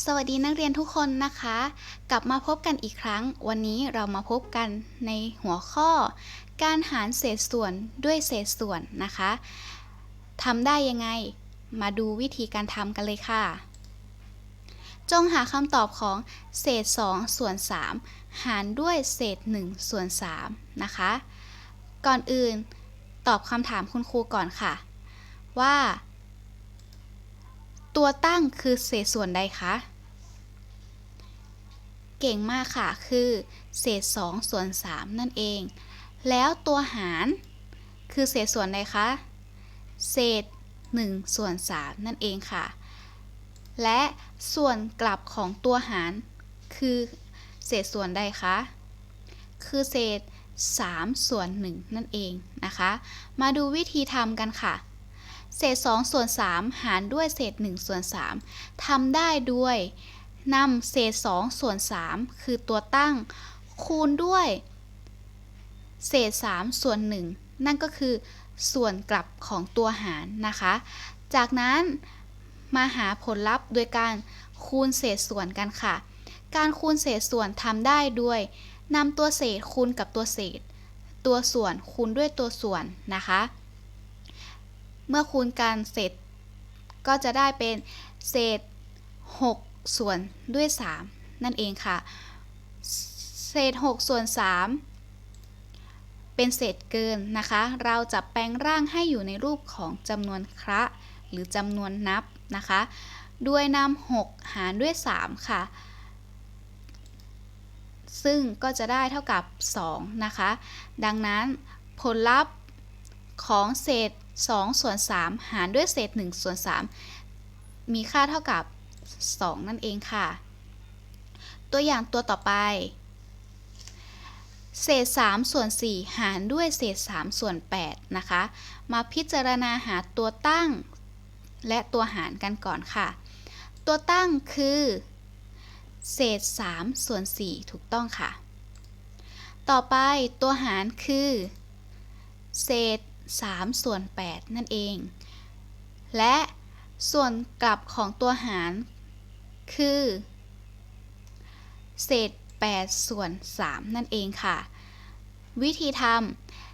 สวัสดีนักเรียนทุกคนนะคะ กลับมาพบกันอีกครั้ง วันนี้เรามาพบกันในหัวข้อ การหารเศษส่วนด้วยเศษส่วนนะคะทำได้ยังไง มาดูวิธีการทำกันเลยค่ะ จงหาคำตอบของเศษ 2 ส่วน 3 หารด้วยเศษ 1 ส่วน 3 นะคะ ก่อนอื่นตอบคำถามคุณครูก่อนค่ะ ว่า ตัวตั้งคือเศษส่วนใดคะ เก่งมากค่ะ คือ เศษ 2 ส่วน 3 นั่นเอง แล้วตัวหารคือเศษส่วนใดคะ เศษ 1 ส่วน 3 นั่นเองค่ะ และส่วนกลับของตัวหาร คือเศษส่วนใดคะ คือเศษ 3 ส่วน 1 นั่นเองนะคะ มาดูวิธีทำกันค่ะ เศษ2ส่วน3หารด้วยเศษ1ส่วน3ทำได้ด้วยนำเศษ2ส่วน3คือตัวตั้ง คูณด้วย เศษ3ส่วน1นั่นก็คือส่วนกลับของตัวหารนะคะ จากนั้นมาหาผลลัพธ์โดยการคูณเศษส่วนกันค่ะ การคูณเศษส่วนทำได้ด้วยนำตัวเศษคูณกับตัวเศษ ตัวส่วนคูณด้วยตัวส่วนนะคะ เมื่อคูณกันเสร็จ ก็จะได้เป็นเศษ 6 ส่วนด้วย 3 นั่นเองค่ะ เศษ 6 ส่วน 3 เป็นเศษเกินนะคะ เราจะแปลงร่างให้อยู่ในรูปของจำนวนคระหรือจำนวนนับนะคะ ด้วยนำ6 หารด้วย 3 ค่ะ ซึ่งก็จะได้เท่ากับ 2 นะคะ ดังนั้นผลลัพธ์ ของเศษ2ส่วน3หารด้วยเศษ1ส่วน3มีค่าเท่ากับ 2 นั่นเองค่ะ ตัวอย่างตัวต่อไป เศษ3ส่วน4หารด้วยเศษ3ส่วน8นะคะ มาพิจารณาหาตัวตั้งและตัวหารกันก่อนค่ะ ตัวตั้งคือ เศษ3ส่วน4ถูกต้องค่ะ ต่อไปตัวหารคือ เศษ 3 ส่วน 8 นั่นเอง และส่วนกลับของตัวหาร คือ เศษ 8 ส่วน 3 นั่นเองค่ะ วิธีท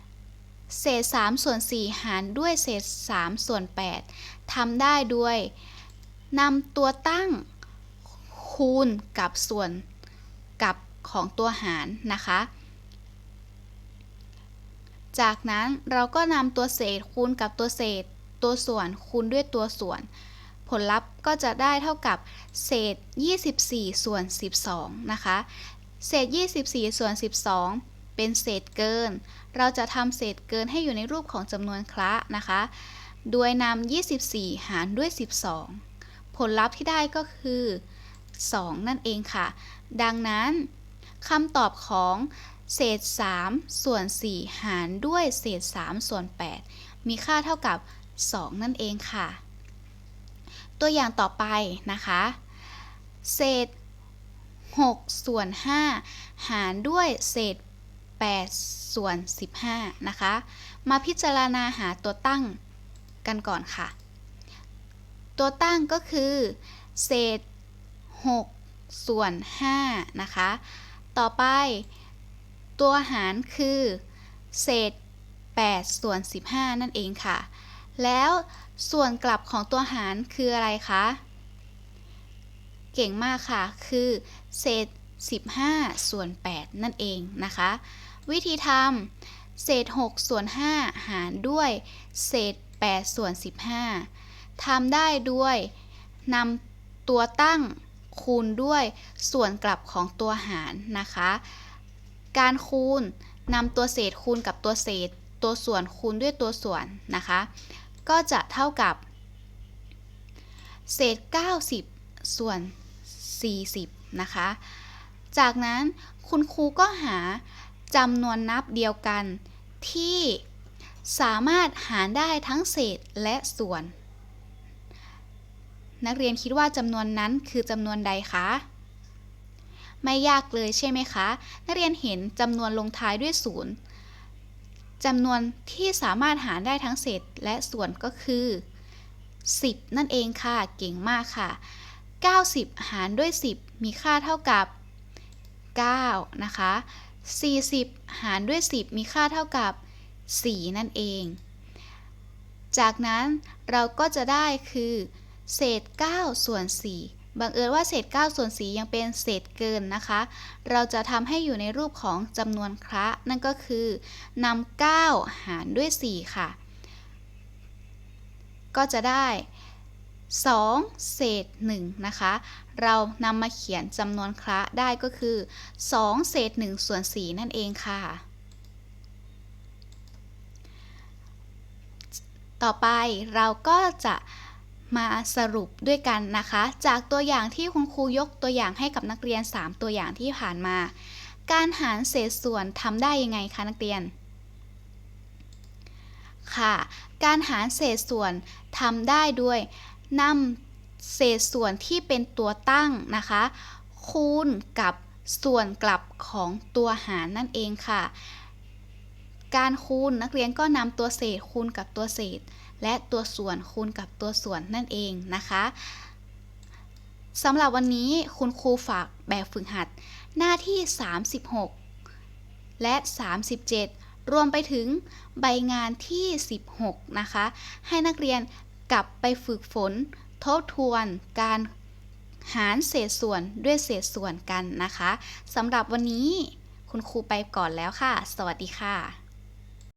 ำเศษ 3 ส่วน 4 หารด้วยเศษ 3 ส่วน 8ทำได้ด้วยนำตัวตั้งคูณกับส่วนกับของตัวหารนะคะ จากนั้นเราก็นำตัวเศษคูณกับตัวเศษ ตัวส่วนคูณด้วยตัวส่วน ผลลัพธ์ก็จะได้เท่ากับเศษ 24 ส่วน 12 นะคะ เศษ 24 ส่วน 12 เป็นเศษเกิน เราจะทำเศษเกินให้อยู่ในรูปของจำนวนคละนะคะ โดยนำ24 หารด้วย 12 ผลลัพธ์ที่ได้ก็คือ 2 นั่นเองค่ะ ดังนั้นคำตอบของ เศษ 3 ส่วน 4 หารด้วยเศษ 3 ส่วน 8 มีค่าเท่ากับ 2 นั่นเองค่ะ ตัวอย่างต่อไปนะคะ เศษ 6 ส่วน 5 หารด้วยเศษ 8 ส่วน 15 นะคะ มาพิจารณาหาตัวตั้งกันก่อนค่ะ ตัวตั้งก็คือ เศษ 6 ส่วน 5 นะคะ ต่อไป ตัวหารคือ เศษ 8 ส่วน 15 นั่นเองค่ะ แล้วส่วนกลับของตัวหารคืออะไรคะ เก่งมากค่ะ คือ เศษ 15 ส่วน 8 นั่นเองนะคะ วิธีทำเศษ 6 ส่วน 5 หารด้วย เศษ 8 ส่วน 15 ทำได้ด้วยนำตัวตั้งคูณด้วยส่วนกลับของตัวหารนะคะ การคูณนำตัวเศษคูณกับตัวเศษ ตัวส่วนคูณด้วยตัวส่วนนะคะ ก็จะเท่ากับ เศษ 90 ส่วน 40 นะคะ จากนั้นคุณครูก็หาจำนวนนับเดียวกันที่สามารถหารได้ทั้งเศษและส่วน นักเรียนคิดว่าจำนวนนั้นคือจำนวนใดคะ ไม่ยากเลยใช่ไหมคะ นักเรียนเห็นจำนวนลงท้ายด้วยศูนย์จำนวนที่สามารถหารได้ทั้งเศษและส่วนก็คือ 10 นั่นเองค่ะ เก่งมากค่ะ 90 หารด้วย 10 มีค่าเท่ากับ 9 นะคะ 40 หารด้วย 10 มีค่าเท่ากับ 4 นั่นเอง จากนั้นเราก็จะได้คือ เศษ 9 ส่วน 4 บังเอิญว่าเศษ9ส่วน4ยังเป็นเศษเกินนะคะ เราจะทำให้อยู่ในรูปของจำนวนคระนั่นก็คือนำ9 หารด้วย 4 ค่ะ ก็จะได้ 2 เศษ 1 นะคะ เรานำมาเขียนจำนวนคระได้ก็คือ 2 เศษ 1 ส่วน 4 นั่นเองค่ะต่อไปเราก็จะ มาสรุปด้วยกันนะคะ จากตัวอย่างที่คุณครูยกตัวอย่างให้กับนักเรียน 3 ตัวอย่างที่ผ่านมา การหารเศษส่วนทำได้ยังไงคะนักเรียน ค่ะ การหารเศษส่วนทำได้ด้วยนำเศษส่วนที่เป็นตัวตั้งนะคะ คูณกับส่วนกลับของตัวหารนั่นเองค่ะ การคูณนักเรียนก็นำตัวเศษคูณกับตัวเศษ และตัวส่วนคูณกับตัวส่วนนั่นเองนะคะสำหรับวันนี้คุณครูฝากแบบฝึกหัด หน้าที่ 36 และ 37 รวมไปถึงใบงานที่ 16 นะคะ ให้นักเรียนกลับไปฝึกฝน ทบทวนการหารเศษส่วนด้วยเศษส่วนกันนะคะสำหรับวันนี้คุณครูไปก่อนแล้วค่ะ สวัสดีค่ะ